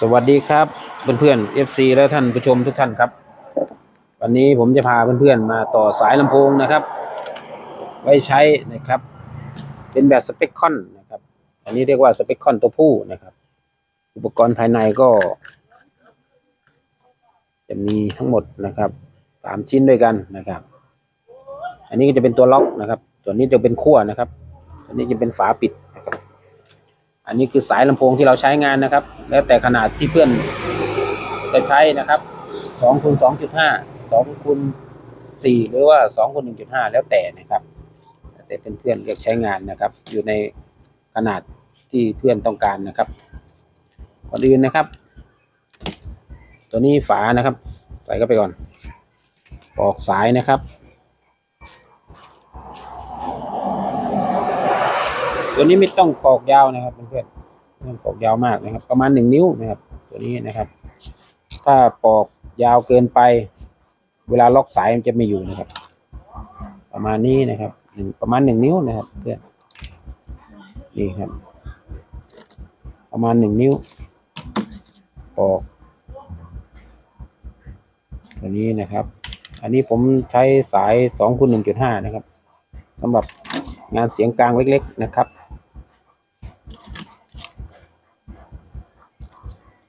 สวัสดีครับเพื่อนๆ FC และท่านผู้ชมทุกท่านครับ วันนี้ผมจะพาเพื่อนๆมาต่อสายลำโพงนะครับ ไว้ใช้นะครับ เป็นแบบสเปคคอนนะครับ อันนี้เรียกว่าสเปคคอนตัวผู้นะครับ อุปกรณ์ภายในก็ จะมีทั้งหมดนะครับสามชิ้นด้วยกันนะครับ อันนี้ก็จะเป็นตัวล็อกนะครับตัวนี้จะเป็นขั้วนะครับตัวนี้จะเป็นฝาปิด อันนี้คือสายลำโพงที่เราใช้งานนะครับ แล้วแต่ขนาดที่เพื่อนจะใช้นะครับสองคูณสองจุดห้าสองคูณสี่หรือว่าสองคูณหนึ่งจุดห้าแล้วแต่นะครับ แต่เพื่อนๆเลือกใช้งานนะครับ อยู่ในขนาดที่เพื่อนต้องการนะครับก่อนอื่นนะครับ ตัวนี้ฝานะครับ ใส่เข้าไปก่อนปอกสายนะครับ ตัวนี้ไม่ต้องปอกยาวนะครับเพื่อนๆไม่ต้องปอกยาวมากนะครับ ประมาณหนึ่งนิ้วนะครับ ตัวนี้นะครับ ถ้าปอกยาวเกินไป เวลาล็อกสายมันจะไม่อยู่นะครับ ประมาณนี้นะครับหนึ่งประมาณหนึ่งนิ้วนะครับเพื่อนนี่ครับ ประมาณหนึ่งนิ้วปอกตัวนี้นะครับ อันนี้ผมใช้สายสองคูณหนึ่งจุดห้านะครับสำหรับงานเสียงกลางเล็ก ๆ นะครับ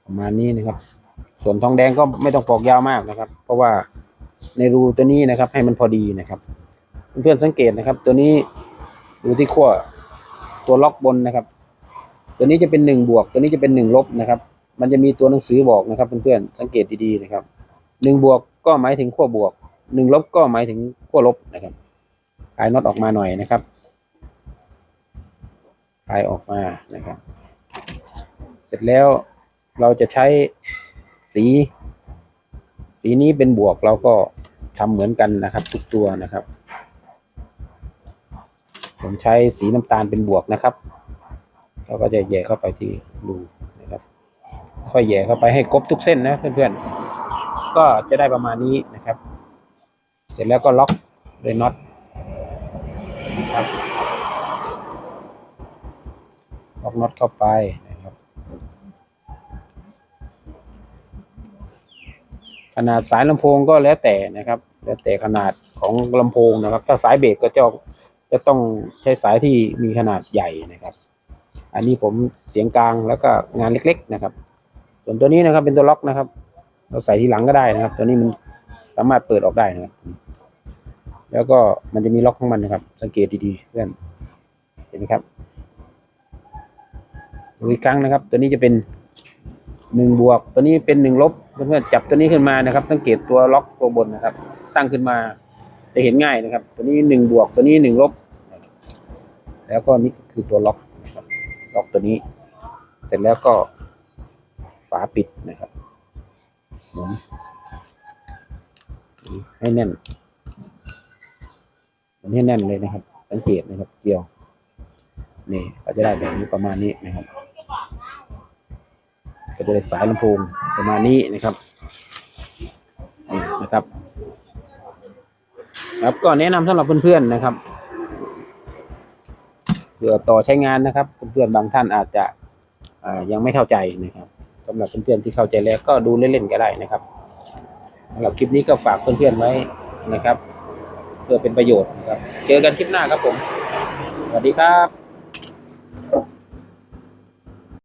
ประมาณนี้นะครับ ส่วนทองแดงก็ไม่ต้องปอกยาวมากนะครับ เพราะว่าในรูตัวนี้นะครับ ให้มันพอดีนะครับเพื่อนๆสังเกตนะครับ ตัวนี้ดูที่ขั้วตัวล็อกบนนะครับ ตัวนี้จะเป็นหนึ่งบวก ตัวนี้จะเป็นหนึ่งลบนะครับ มันจะมีตัวหนังสือบอกนะครับเพื่อนๆสังเกตดีๆนะครับหนึ่งบวกก็หมายถึงขั้วบวกหนึ่งลบก็หมายถึงขั้วลบนะครับคลายน็อตออกมาหน่อยนะครับคลายออกมานะครับ เสร็จแล้ว เราจะใช้สี สีนี้เป็นบวกเราก็ทำเหมือนกันนะครับ ทุกตัวนะครับ ผมใช้สีน้ำตาลเป็นบวกนะครับเราก็จะแย่เข้าไปที่รูนะครับ ค่อยแย่เข้าไปให้ครบทุกเส้นนะเพื่อนๆ ก็จะได้ประมาณนี้นะครับ เสร็จแล้วก็ล็อกด้วยน็อตนะครับล็อกน็อตเข้าไปนะครับ ขนาดสายลำโพงก็แล้วแต่นะครับ แล้วแต่ขนาดของลำโพงนะครับ ถ้าสายเบสก็จะจะต้องใช้สายที่มีขนาดใหญ่นะครับ อันนี้ผมเสียงกลางแล้วก็งานเล็ก ๆ นะครับ ส่วนตัวนี้นะครับเป็นตัวล็อกนะครับ เราใส่ทีหลังก็ได้นะครับ ตัวนี้มันสามารถเปิดออกได้นะครับ แล้วก็มันจะมีล็อกของมันนะครับ สังเกตดีๆเพื่อนเห็นไหมครับดูอีกครั้งนะครับ ตัวนี้จะเป็นหนึ่งบวก ตัวนี้เป็นหนึ่งลบ เพื่อนๆจับตัวนี้ขึ้นมานะครับ สังเกตตัวล็อกตัวบนนะครับ ตั้งขึ้นมาจะเห็นง่ายนะครับ ตัวนี้หนึ่งบวกตัวนี้หนึ่งลบ แล้วก็นี่คือตัวล็อกนะครับล็อกตัวนี้ เสร็จแล้วก็ฝาปิดนะครับหมุนให้แน่นมุนให้แน่นเลยนะครับ สังเกตนะครับ เกี่ยว นี่ก็จะได้แบบนี้ประมาณนี้นะครับ ก็จะได้สายลำโพง ประมาณนี้นะครับนี่นะครับ ครับก็แนะนำสำหรับเพื่อนๆนะครับเพื่อต่อใช้งานนะครับเพื่อนๆบางท่านอาจจะยังไม่เข้าใจนะครับสำหรับเพื่อนๆที่เข้าใจแล้วก็ดูเล่นๆก็ได้นะครับสำหรับคลิปนี้ก็ฝากเพื่อนๆไว้นะครับ เพื่อเป็นประโยชน์นะครับ เจอกันคลิปหน้าครับผม สวัสดีครับ